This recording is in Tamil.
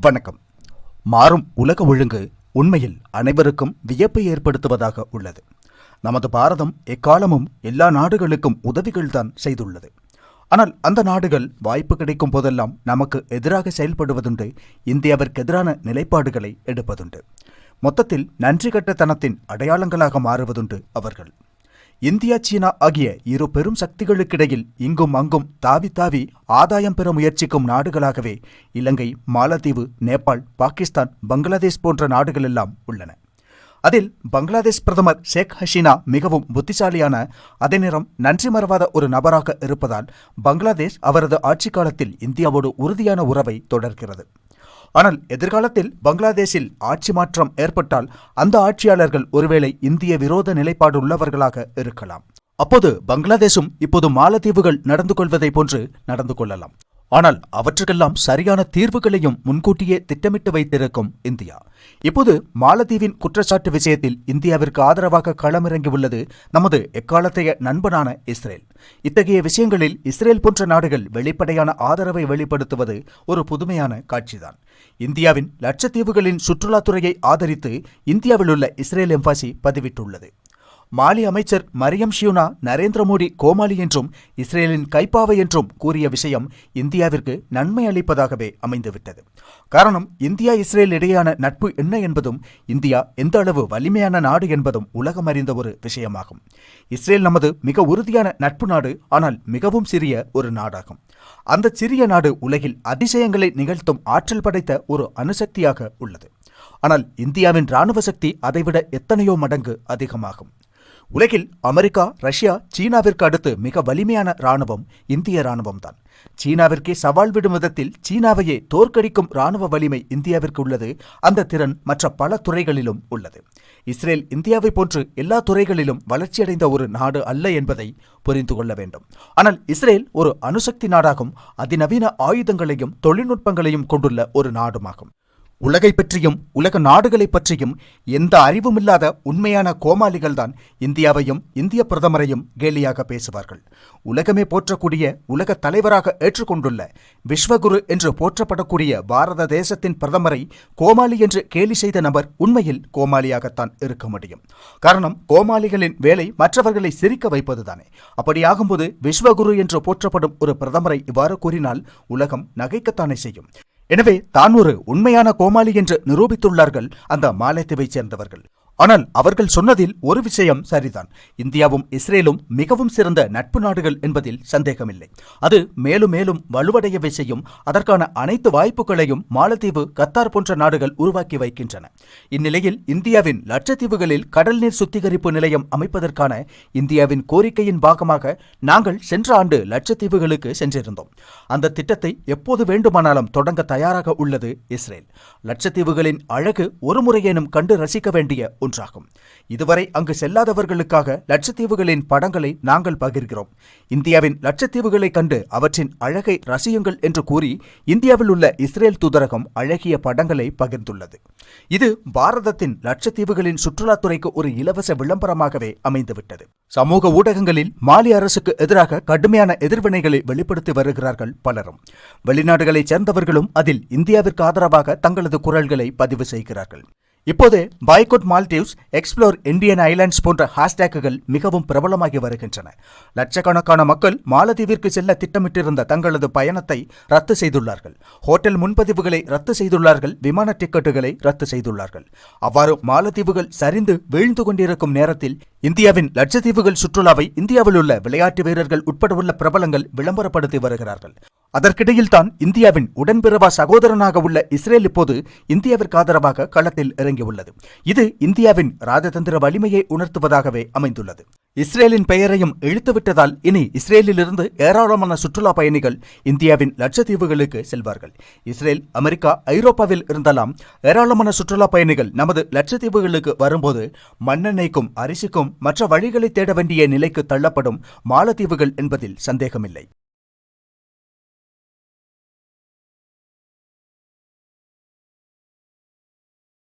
வணக்கம். மாறும் உலக ஒழுங்கு உண்மையில் அனைவருக்கும் வியப்பை ஏற்படுத்துவதாக உள்ளது. நமது பாரதம் எக்காலமும் எல்லா நாடுகளுக்கும் உதவிகள்தான் செய்துள்ளது. ஆனால் அந்த நாடுகள் வாய்ப்பு கிடைக்கும் போதெல்லாம் நமக்கு எதிராக செயல்படுவதுண்டு இந்தியாவிற்கு எதிரான நிலைப்பாடுகளை எடுப்பதுண்டு. மொத்தத்தில் நன்றி கட்டத்தனத்தின் அடையாளங்களாக மாறுவதுண்டு அவர்கள். இந்தியா சீனா ஆகிய இரு பெரும் சக்திகளுக்கிடையில் இங்கும் அங்கும் தாவி தாவி ஆதாயம் பெற முயற்சிக்கும் நாடுகளாகவே இலங்கை மாலத்தீவு நேபாள் பாகிஸ்தான் பங்களாதேஷ் போன்ற நாடுகள் எல்லாம் உள்ளன. அதில் பங்களாதேஷ் பிரதமர் ஷேக் ஹசீனா மிகவும் புத்திசாலியான அதே நேரம் நன்றி மறவாத ஒரு நபராக இருப்பதால் பங்களாதேஷ் அவரது ஆட்சி காலத்தில் இந்தியாவோடு உறுதியான உறவை தொடர்கிறது. ஆனால் எதிர்காலத்தில் பங்களாதேஷில் ஆட்சி மாற்றம் ஏற்பட்டால் அந்த ஆட்சியாளர்கள் ஒருவேளை இந்திய விரோத நிலைப்பாடு உள்ளவர்களாக இருக்கலாம். அப்போது பங்களாதேஷும் இப்போது மாலத்தீவுகள் நடந்து கொள்வதை போன்று நடந்து கொள்ளலாம். ஆனால் அவற்றுக்கெல்லாம் சரியான தீர்வுகளையும் முன்கூட்டியே திட்டமிட்டு வைத்திருக்கும் இந்தியா. இப்போது மாலத்தீவின் குற்றச்சாட்டு விஷயத்தில் இந்தியாவிற்கு ஆதரவாக களமிறங்கியுள்ளது நமது எக்காலத்தைய நண்பனான இஸ்ரேல். இத்தகைய விஷயங்களில் இஸ்ரேல் போன்ற நாடுகள் வெளிப்படையான ஆதரவை வெளிப்படுத்துவது ஒரு புதுமையான காட்சிதான். இந்தியாவின் லட்சத்தீவுகளின் சுற்றுலாத்துறையை ஆதரித்து இந்தியாவில் உள்ள இஸ்ரேல் எம்பாசி பதிவிட்டுள்ளது. மாலி அமைச்சர் மரியம் ஷியூனா நரேந்திர மோடி கோமாளி என்றும் இஸ்ரேலின் கைப்பாவை என்றும் கூறிய விஷயம் இந்தியாவிற்கு நன்மை அளிப்பதாகவே அமைந்துவிட்டது. காரணம் இந்தியா இஸ்ரேல் இடையேயான நட்பு என்ன என்பதும் இந்தியா எந்த அளவு வலிமையான நாடு என்பதும் உலகம் அறிந்த ஒரு விஷயமாகும். இஸ்ரேல் நமது மிக உறுதியான நட்பு நாடு ஆனால் மிகவும் சிறிய ஒரு நாடாகும். அந்த சிறிய நாடு உலகில் அதிசயங்களை நிகழ்த்தும் ஆற்றல் படைத்த ஒரு அணுசக்தியாக உள்ளது. ஆனால் இந்தியாவின் ராணுவ சக்தி அதைவிட எத்தனையோ மடங்கு அதிகமாகும். உலகில் அமெரிக்கா ரஷ்யா சீனாவிற்கு அடுத்து மிக வலிமையான ராணுவம் இந்திய ராணுவம்தான் சீனாவிற்கே சவால் விடும் விதத்தில் சீனாவையே தோற்கடிக்கும் ராணுவ வலிமை இந்தியாவிற்கு உள்ளது. அந்த திறன் மற்ற பல துறைகளிலும் உள்ளது. இஸ்ரேல் இந்தியாவை போன்று எல்லா துறைகளிலும் வளர்ச்சியடைந்த ஒரு நாடு அல்ல என்பதை புரிந்து கொள்ள வேண்டும். ஆனால் இஸ்ரேல் ஒரு அணுசக்தி நாடாகும். அதிநவீன ஆயுதங்களையும் தொழில்நுட்பங்களையும் கொண்டுள்ள ஒரு நாடுமாகும். உலகை பற்றியும் உலக நாடுகளை பற்றியும் எந்த அறிவுமில்லாத உண்மையான கோமாளிகள்தான் இந்தியாவையும் இந்திய பிரதமரையும் கேலியாக பேசுவார்கள். உலகமே போற்றக்கூடிய உலக தலைவராக ஏற்றுக்கொண்டுள்ள விஸ்வகுரு என்று போற்றப்படக்கூடிய பாரத தேசத்தின் பிரதமரை கோமாளி என்று கேலி செய்த நபர் உண்மையில் கோமாளியாகத்தான் இருக்க முடியும். காரணம் கோமாளிகளின் வேலை மற்றவர்களை சிரிக்க வைப்பதுதானே. அப்படியாகும்போது விஸ்வகுரு என்று போற்றப்படும் ஒரு பிரதமரை இவ்வாறு கூறினால் உலகம் நகைக்கத்தானே செய்யும். எனவே தான் ஒரு உண்மையான கோமாளி என்று நிரூபித்துள்ளார்கள் அந்த மாலத்தீவைச் சேர்ந்தவர்கள். ஆனால் அவர்கள் சொன்னதில் ஒரு விஷயம் சரிதான். இந்தியாவும் இஸ்ரேலும் மிகவும் சிறந்த நட்பு நாடுகள் என்பதில் சந்தேகமில்லை. அது மேலும் மேலும் வலுவடையவே செய்யும். அதற்கான அனைத்து வாய்ப்புகளையும் மாலத்தீவு கத்தார் போன்ற நாடுகள் உருவாக்கி வைக்கின்றன. இந்நிலையில் இந்தியாவின் லட்சத்தீவுகளில் கடல் நீர் சுத்திகரிப்பு நிலையம் அமைப்பதற்கான இந்தியாவின் கோரிக்கையின் பாகமாக நாங்கள் சென்ற ஆண்டு லட்சத்தீவுகளுக்கு சென்றிருந்தோம். அந்த திட்டத்தை எப்போது வேண்டுமானாலும் தொடங்க தயாராக உள்ளது இஸ்ரேல். லட்சத்தீவுகளின் அழகு ஒரு முறையேனும் கண்டு ரசிக்க வேண்டிய ஒன்றாகும். இதுவரை அங்கு செல்லாதவர்களுக்காக லட்சத்தீவுகளின் படங்களை நாங்கள் பகிர்கிறோம். இந்தியாவின் லட்சத்தீவுகளை கண்டு அவற்றின் அழகை ரசியுங்கள் என்று கூறி இந்தியாவில் உள்ள இஸ்ரேல் தூதரகம் அழகிய படங்களை பகிர்ந்துள்ளது. இது பாரதத்தின் லட்சத்தீவுகளின் சுற்றுலாத்துறைக்கு ஒரு இலவச விளம்பரமாகவே அமைந்துவிட்டது. சமூக ஊடகங்களில் மாலி அரசுக்கு எதிராக கடுமையான எதிர்வினைகளை வெளிப்படுத்தி வருகிறார்கள் பலரும். வெளிநாடுகளைச் சேர்ந்தவர்களும் அதில் இந்தியாவிற்கு ஆதரவாக தங்களது குரல்களை பதிவு செய்கிறார்கள். இப்போது boycott Maldives explore Indian islands போன்ற ஹேஷ்டேக்குகள் மிகவும் பிரபலமாகி வருகின்றன. லட்சக்கணக்கான மக்கள் மாலத்தீவிற்கு செல்ல திட்டமிட்டிருந்த தங்களது பயணத்தை ரத்து செய்துள்ளார்கள். ஹோட்டல் முன்பதிவுகளை ரத்து செய்துள்ளார்கள். விமான டிக்கெட்டுகளை ரத்து செய்துள்ளார்கள். அவ்வாறு மாலத்தீவுகள் சரிந்து வீழ்ந்து கொண்டிருக்கும் நேரத்தில் இந்தியாவின் லட்சத்தீவுகள் சுற்றுலாவை இந்தியாவில் உள்ள விளையாட்டு வீரர்கள் உட்பட உள்ள பிரபலங்கள் விளம்பரப்படுத்தி வருகிறார்கள். அதற்கிடையில்தான் இந்தியாவின் உடன்பிறவா சகோதரனாக உள்ள இஸ்ரேல் இப்போது இந்தியாவிற்கு ஆதரவாக களத்தில் இறங்கியுள்ளது. இது இந்தியாவின் ராஜதந்திர வலிமையை உணர்த்துவதாகவே அமைந்துள்ளது. இஸ்ரேலின் பெயரையும் இழுத்துவிட்டதால் இனி இஸ்ரேலிலிருந்து ஏராளமான சுற்றுலா பயணிகள் இந்தியாவின் லட்சத்தீவுகளுக்கு செல்வார்கள். இஸ்ரேல் அமெரிக்கா ஐரோப்பாவில் இருந்தாலும் ஏராளமான சுற்றுலா பயணிகள் நமது லட்சத்தீவுகளுக்கு வரும்போது மண்ணெண்ணெய்க்கும் அரிசிக்கும் மற்ற வழிகளை தேட வேண்டிய நிலைக்கு தள்ளப்படும் மாலத்தீவுகள் என்பதில் சந்தேகமில்லை.